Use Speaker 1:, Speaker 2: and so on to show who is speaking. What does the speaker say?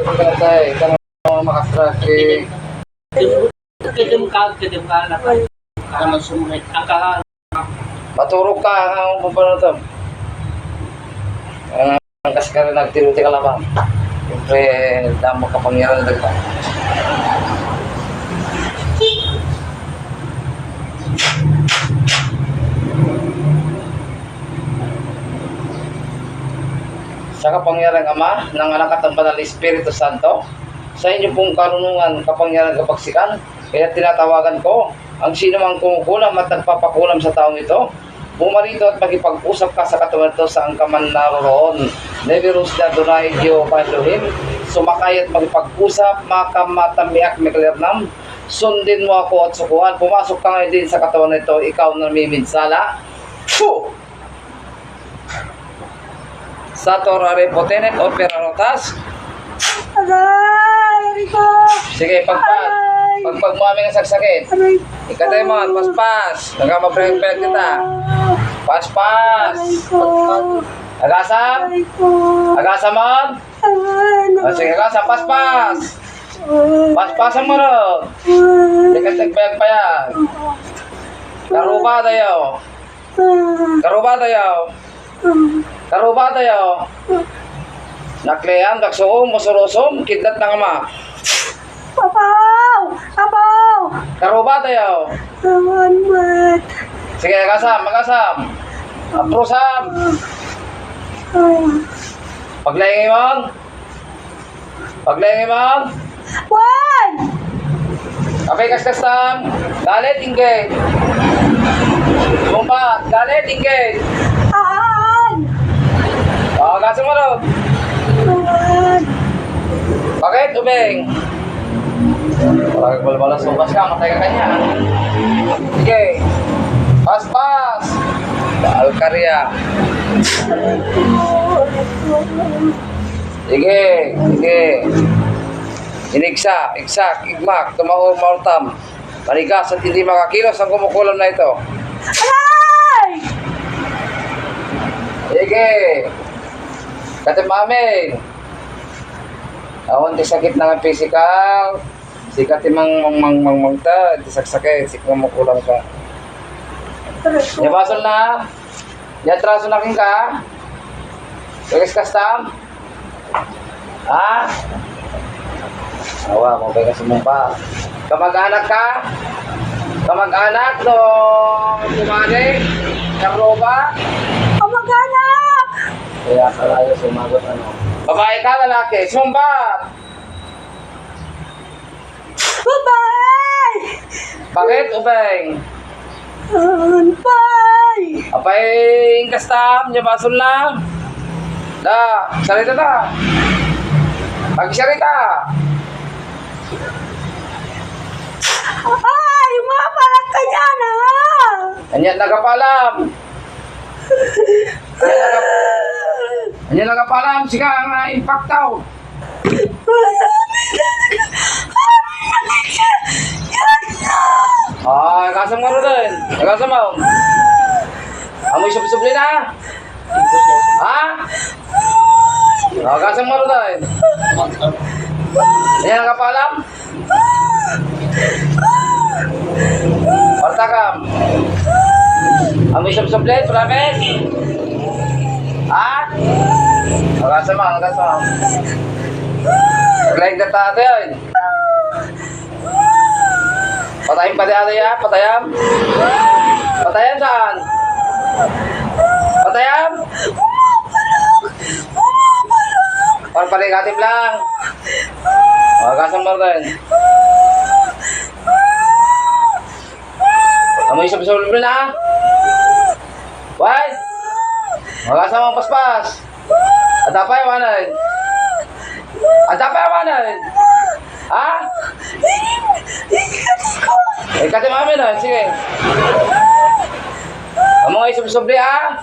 Speaker 1: Tatay, ka na makastrake.
Speaker 2: Kitim ka, kitim ka na pa. Ano? Ang kaka...
Speaker 1: Maturog ka, ang na ito. Ang kasi ka rin nagtiruti ka lamang. Siyempre, damo kapangyarihan na dagdag. Sa kapangyarang Ama, ng anak at ng banal na Espiritu Santo, sa inyo pong karunungan, kapangyarang kapagsikan, kaya tinatawagan ko, ang sino mang kumukulam at nagpapakulam sa taong ito, pumarito at magipag-usap ka sa katawan ito sa angkaman naroroon. Nevirus na Dunay Dio Elohim, sumakay at magipag-usap, makamatamiak mekalernam, sundin mo ako at sukuhan, pumasok ka ngayon din sa katawan nito, ikaw na miminsala. Puh! Sator are potenet opera rotas.
Speaker 3: Aray! Rico!
Speaker 1: Sige, pagpag. Pagpag mo aming sagsakit.
Speaker 3: Aray!
Speaker 1: Ikatay mo, paspas. Nagkamabreng-breng kita. Paspas. Agasam. Agasam mo.
Speaker 3: Ano?
Speaker 1: O sige, agasam. Paspas. Paspasan mo ro. Ikat nagbayag pa yan. Karuba tayo. Karuba tayo. Karuba tayo. Naklean, daksoom, musurosom, kidlat ng ama.
Speaker 3: Apaw! Apaw!
Speaker 1: Karuba tayo.
Speaker 3: Salamat!
Speaker 1: Sige, agasam, agasam. Aprusam. Paglaing imon. Paglaing imon.
Speaker 3: Juan!
Speaker 1: Kapay kas-kastam. Galit, inggit. Bumpat, galit, inggit. Mo ron.
Speaker 3: Juan!
Speaker 1: Bakit, ubeng? Parang balbalas sukas ka, matay ka kanya. Sige. Pas, pas. Alkarya. Sige, sige. Inigsa, iksak, igmak, tumahor, maurtam. Manigas at hindi makakilos ang kumukulam na ito.
Speaker 3: Aray!
Speaker 1: Sige. Katimamin. Awan ti sakit na nga physical. Sikat ti mang mang mang mang mang ta, ti saksakit, sikang makulang ka. Yabasol na. Yatraso na king ka. Tugas kastam. Ha? Awa, mo ka sumumpa. Kamag-anak ka? Kamag-anak no kumare? Karoba?
Speaker 3: Kamag-anak!
Speaker 1: Kaya kalayo sumagot ano. Babae ka, lalaki, sumbat!
Speaker 3: Bye-bye!
Speaker 1: Bakit, ubeng?
Speaker 3: Bye!
Speaker 1: Apay, kastam, niya basol na. Da, salita na. Pagsalita.
Speaker 3: Ay! Mapalag ka niya na!
Speaker 1: Anya nagapalam. Anya nagap Anya nagapalam, siga nga impactaw. Ah, kasam nga rin. Kasam mo. Amoy subsubli na. Ha? Ah, kasam nga rin din. Anya nagapalam. Partakam. Amoy subsubli, promise. Ha? Kasam mo, kasam mo. Paglaing na tayo yun. Patayin pa tayo ya, patayam. Patayam saan? Patayam? Parpaligatip lang. Magasan mo rin. Amoy sa pisulog na. Why? Magasan mo ang paspas. At tapay manan. At tapay manan. Ha? Kati mami na, sige. Ang mga isubsobre, ha?